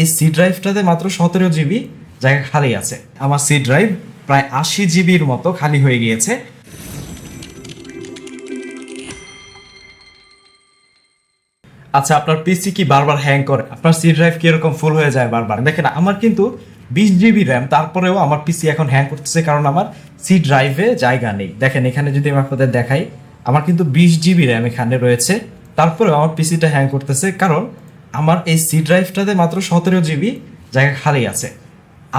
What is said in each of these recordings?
এই সি ড্রাইভটাতে মাত্র সতেরো জিবি জায়গা খালি আছে। আমার সি ড্রাইভ প্রায় আশি জিবির মতো খালি হয়ে গিয়েছে। আচ্ছা আপনার পিসি কি বারবার হ্যাং করে? আপনার সি ড্রাইভ কি এরকম ফুল হয়ে যায় বারবার? দেখেন, আমার কিন্তু বিশ জিবি র্যাম তারপরেও আমার পিসি এখন হ্যাং করতেছে কারণ আমার সি ড্রাইভে জায়গা নেই। দেখেন, এখানে যদি আমি আপনাদের দেখাই, আমার কিন্তু বিশ জিবি র্যাম এখানে রয়েছে। তারপরেও আমার পিসিটা হ্যাং করতেছে কারণ আমার এই সি ড্রাইভটাতে মাত্র সতেরো জিবি জায়গা খালি আছে।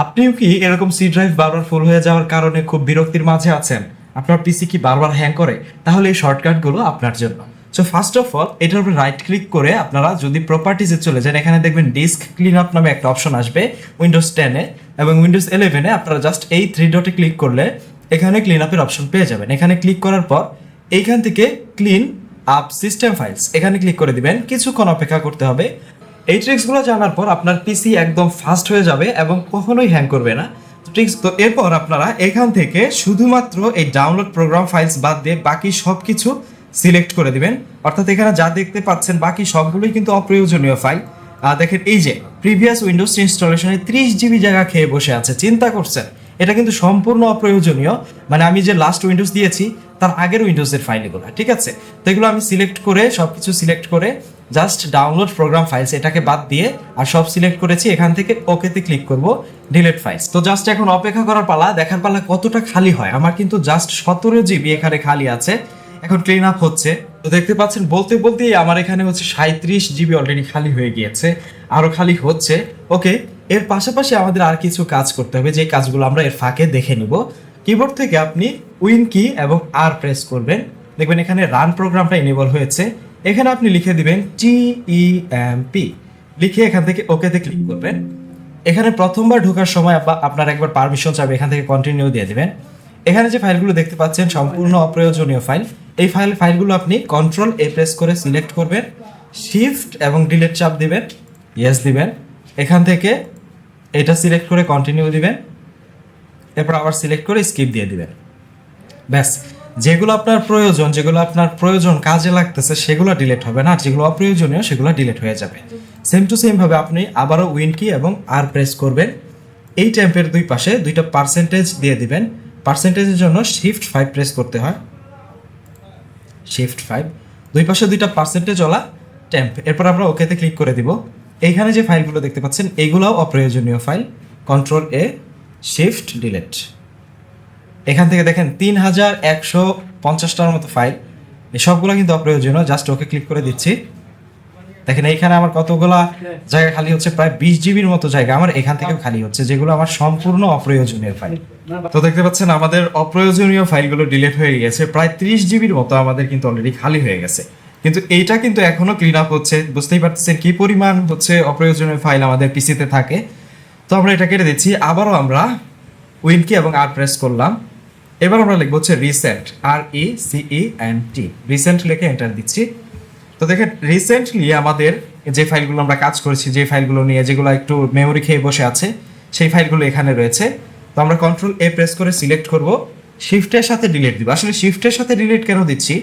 আপনিও কি এরকম সি ড্রাইভ বারবার ফুল হয়ে যাওয়ার কারণে খুব বিরক্তির মাঝে আছেন? আপনার পিসি কি বারবার হ্যাং করে? তাহলে এই শর্টকাটগুলো আপনার জন্য। সো ফার্স্ট অফ অল এটার উপর রাইট ক্লিক করে আপনারা যদি প্রপার্টিজে চলে যান, এখানে দেখবেন ডিস্ক ক্লিন আপ নামে একটা অপশন আসবে উইন্ডোজ টেনে এবং উইন্ডোজ ইলেভেনে আপনারা জাস্ট এই থ্রি ডটে ক্লিক করলে এখানে ক্লিন আপের অপশন পেয়ে যাবেন। এখানে ক্লিক করার পর এইখান থেকে ক্লিন আপ সিস্টেম ফাইলস এখানে ক্লিক করে দিবেন, কিছুক্ষণ অপেক্ষা করতে হবে। এই ট্রিক্সগুলো জানার পর আপনার পিসি একদম ফাস্ট হয়ে যাবে এবং কখনোই হ্যাং করবে না। ট্রিক্স তো এরপর আপনারা এখান থেকে শুধুমাত্র এই ডাউনলোড প্রোগ্রাম ফাইলস বাদ দিয়ে বাকি সব কিছু সিলেক্ট করে দিবেন। অর্থাৎ এখানে যা দেখতে পাচ্ছেন, বাকি সবগুলোই কিন্তু অপ্রয়োজনীয় ফাইল দেখেন এই যে প্রিভিয়াস উইন্ডোজ ইনস্টলেশনে ত্রিশ জিবি জায়গা খেয়ে বসে আছে, চিন্তা করছেন। এটা কিন্তু সম্পূর্ণ অপ্রয়োজনীয়। মানে আমি যে লাস্ট উইন্ডোজ দিয়েছি তার আগের উইন্ডোজের ফাইল এগুলো ঠিক আছে? তো এগুলো আমি সিলেক্ট করে সব কিছু সিলেক্ট করে জাস্ট ডাউনলোড প্রোগ্রাম ফাইলস এটাকে বাদ দিয়ে আর সব সিলেক্ট করেছি, এখান থেকে ওকেতে ক্লিক করব ডিলিট ফাইলস তো জাস্ট এখন অপেক্ষা করার পালা, দেখার পালা কতটা খালি হয়? আমার কিন্তু জাস্ট সতেরো জিবি এখানে খালি আছে, এখন ক্লিন আপ হচ্ছে। তো দেখতে পাচ্ছেন, বলতে বলতেই আমার এখানে হচ্ছে সাঁত্রিশ জিবি অলরেডি খালি হয়ে গিয়েছে, আরও খালি হচ্ছে। ওকে এর পাশাপাশি আমাদের আর কিছু কাজ করতে হবে যে কাজগুলো আমরা এর ফাঁকে দেখে নিব। কিবোর্ড থেকে আপনি উইন কি এবং আর প্রেস করবেন। দেখবেন এখানে রান প্রোগ্রামটা এনেবল হয়েছে। এখানে আপনি লিখে দিবেন ই এম পি লিখে এখান থেকে ওকেতে ক্লিক করবেন। এখানে প্রথমবার ঢোকার সময় আপা- আপনার একবার পারমিশন চাবে এখান থেকে কন্টিনিউ দিয়ে দিবেন। এখানে যে ফাইলগুলো দেখতে পাচ্ছেন, সম্পূর্ণ অপ্রয়োজনীয় ফাইল এই ফাইল ফাইলগুলো আপনি কন্ট্রোল এ প্রেস করে সিলেক্ট করবেন। শিফট এবং ডিলিট চাপ দিবেন। ইয়েস দিবেন। এখান থেকে এটা সিলেক্ট করে কন্টিনিউ দিবেন। এরপর আবার সিলেক্ট করে স্কিপ দিয়ে দিবেন। ব্যাস, যেগুলো আপনার প্রয়োজন, যেগুলো আপনার প্রয়োজন কাজে লাগতেছে, সেগুলো ডিলেট হবে না। আর যেগুলো অপ্রয়োজনীয়, সেগুলো ডিলেট হয়ে যাবে। সেম টু সেম ভাবে আপনি আবারও উইন কি এবং আর প্রেস করবেন। এই ট্যাম্পের দুই পাশে দুইটা পার্সেন্টেজ দিয়ে দিবেন। পার্সেন্টেজের জন্য শিফট ফাইভ প্রেস করতে হয়। শিফট ফাইভ দুই পাশে দুইটা পার্সেন্টেজ ওলা ট্যাম্প এরপর আমরা ওকেতে ক্লিক করে দিব। এইখানে যে ফাইলগুলো দেখতে পাচ্ছেন এইগুলোও অপ্রয়োজনীয় file control A shift delete এখান থেকে দেখেন তিন হাজার একশো পঞ্চাশটার মতো ফাইল সবগুলো কিন্তু অপ্রয়োজনীয় জাস্ট ওকে ক্লিক করে দিচ্ছি। দেখেন এইখানে আমার কতগুলা জায়গা খালি হচ্ছে, প্রায় বিশ জিবির মতো জায়গা আমার এখান থেকেও খালি হচ্ছে, যেগুলো আমার সম্পূর্ণ অপ্রয়োজনীয় ফাইল তো দেখতে পাচ্ছেন আমাদের অপ্রয়োজনীয় ফাইলগুলো ডিলিট হয়ে গেছে, প্রায় ত্রিশ জিবির মতো আমাদের কিন্তু অলরেডি খালি হয়ে গেছে। কিন্তু এইটা কিন্তু এখনও ক্লিন আপ হচ্ছে, বুঝতেই পারতেছেন কি পরিমাণ হচ্ছে অপ্রয়োজনীয় ফাইল আমাদের পিসিতে থাকে। তো আমরা এটা কেটে দিচ্ছি। আবারও আমরা উইন কি এবং আর প্রেস করলাম। এবার আমরা লিখব হচ্ছে recent R E C N T recent লিখে এন্টার দিচ্ছি। তো দেখেন রিসেন্টলি আমাদের যে ফাইলগুলো আমরা কাজ করেছি, যে ফাইলগুলো নিয়ে যেগুলো একটু মেমোরি খেয়ে বসে আছে, সেই ফাইলগুলো এখানে রয়েছে। তো আমরা কন্ট্রোল এ প্রেস করে সিলেক্ট করব। শিফটের সাথে ডিলিট দিব। আসলে শিফটের সাথে ডিলিট কেন দিচ্ছি?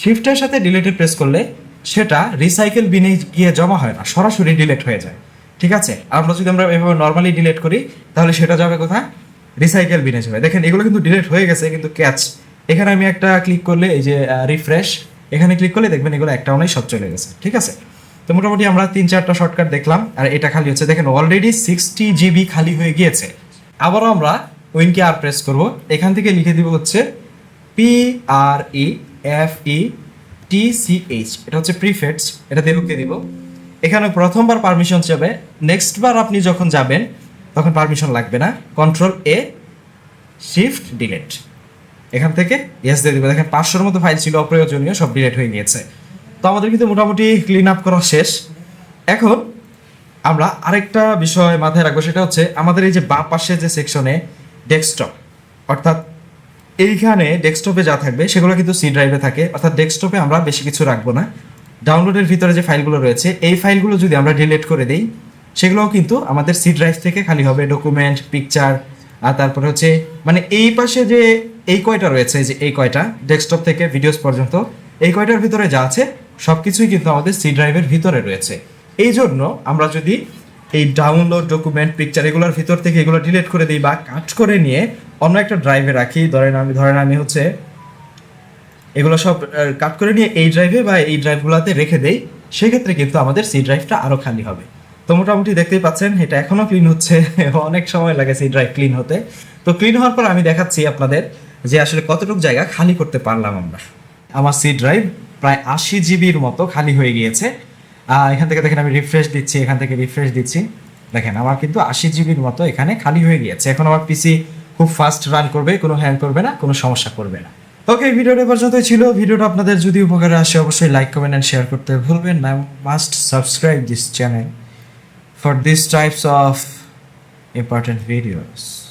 শিফটের সাথে ডিলিটে প্রেস করলে সেটা রিসাইকেল বিনে গিয়ে জমা হয় না, সরাসরি ডিলিট হয়ে যায়। ঠিক আছে? আমরা যদি আমরা এভাবে নর্মালি ডিলেট করি, তাহলে সেটা যাবে কোথায়? রিসাইকেল বিনে যাবে দেখেন, এগুলো কিন্তু ডিলেট হয়ে গেছে, কিন্তু ক্যাচ এখানে আমি একটা ক্লিক করলে, এই যে রিফ্রেশ এখানে ক্লিক করলে দেখবেন এগুলো একটা অনেক সব চলে গেছে। ঠিক আছে? তো মোটামুটি আমরা তিন চারটা শর্টকাট দেখলাম, আর এটা খালি হচ্ছে, দেখেন অলরেডি সিক্সটি জিবি খালি হয়ে গিয়েছে। আবারও আমরা উইনকে আর প্রেস করব। এখান থেকে লিখে দিব হচ্ছে P R E F E T C H এটা হচ্ছে প্রিফেটস এটা দেবুকে দিব। এখানে প্রথমবার পারমিশন যাবে নেক্সট বার আপনি যখন যাবেন, তখন পারমিশন লাগবে না। কন্ট্রোল এ শিফট ডিলেট এখান থেকে ইয়েস দিয়ে দিবে দেখেন পাঁচশোর মতো ফাইল ছিল, অপ্রয়োজনীয়, সব ডিলেট হয়ে গিয়েছে। তো আমাদের কিন্তু মোটামুটি ক্লিন আপ করা শেষ। এখন আমরা আরেকটা বিষয় মাথায় রাখব, সেটা হচ্ছে আমাদের এই যে বাঁ পাশে যে সেকশনে ডেস্কটপ অর্থাৎ এইখানে ডেস্কটপে যা থাকবে, সেগুলো কিন্তু সি ড্রাইভে থাকে। অর্থাৎ ডেস্কটপে আমরা বেশি কিছু রাখব না। ডাউনলোডের ভিতরে যে ফাইলগুলো রয়েছে, এই ফাইলগুলো যদি আমরা ডিলিট করে দিই, সেগুলোও কিন্তু আমাদের সি ড্রাইভ থেকে খালি হবে ডকুমেন্ট পিকচার আর তারপরে হচ্ছে মানে এই পাশে যে এই কয়টা রয়েছে যে এই কয়টা ডেস্কটপ থেকে ভিডিওস পর্যন্ত, এই কয়টার ভিতরে যা আছে সব কিছুই কিন্তু আমাদের সি ড্রাইভের ভিতরে রয়েছে। এই জন্য আমরা যদি এই ডাউনলোড ডকুমেন্ট পিকচার এগুলোর ভিতর থেকে এগুলো ডিলিট করে দিই বা কাট করে নিয়ে অন্য একটা ড্রাইভে রাখি, ধরেন আমি ধরেন আমি হচ্ছে এগুলো সব কাট করে নিয়ে এই ড্রাইভে বা এই ড্রাইভগুলোতে রেখে দেই, সেক্ষেত্রে কিন্তু আমাদের সি ড্রাইভটা আরও খালি হবে। তো মোটামুটি দেখতেই পাচ্ছেন, এটা এখনও ক্লিন হচ্ছে, অনেক সময় লাগে সি ড্রাইভ ক্লিন হতে। তো ক্লিন হওয়ার পর আমি দেখাচ্ছি আপনাদের যে আসলে কতটুকু জায়গা খালি করতে পারলাম আমরা। আমার সি ড্রাইভ প্রায় আশি জিবির মতো খালি হয়ে গিয়েছে। এখান থেকে দেখেন আমি রিফ্রেশ দিচ্ছি, এখান থেকে রিফ্রেশ দিচ্ছি। দেখেন, আমার কিন্তু আশি জিবির মতো এখানে খালি হয়ে গিয়েছে। এখন আমার পিসি খুব ফাস্ট রান করবে, কোনো হ্যাং করবে না, কোনো সমস্যা করবে না। ওকে ভিডিওটা পর্যন্তই ছিল। ভিডিওটা আপনাদের যদি উপকারে আসে, অবশ্যই লাইক কমেন্ট অ্যান্ড শেয়ার করতে ভুলবেন না must subscribe this channel for this types of important videos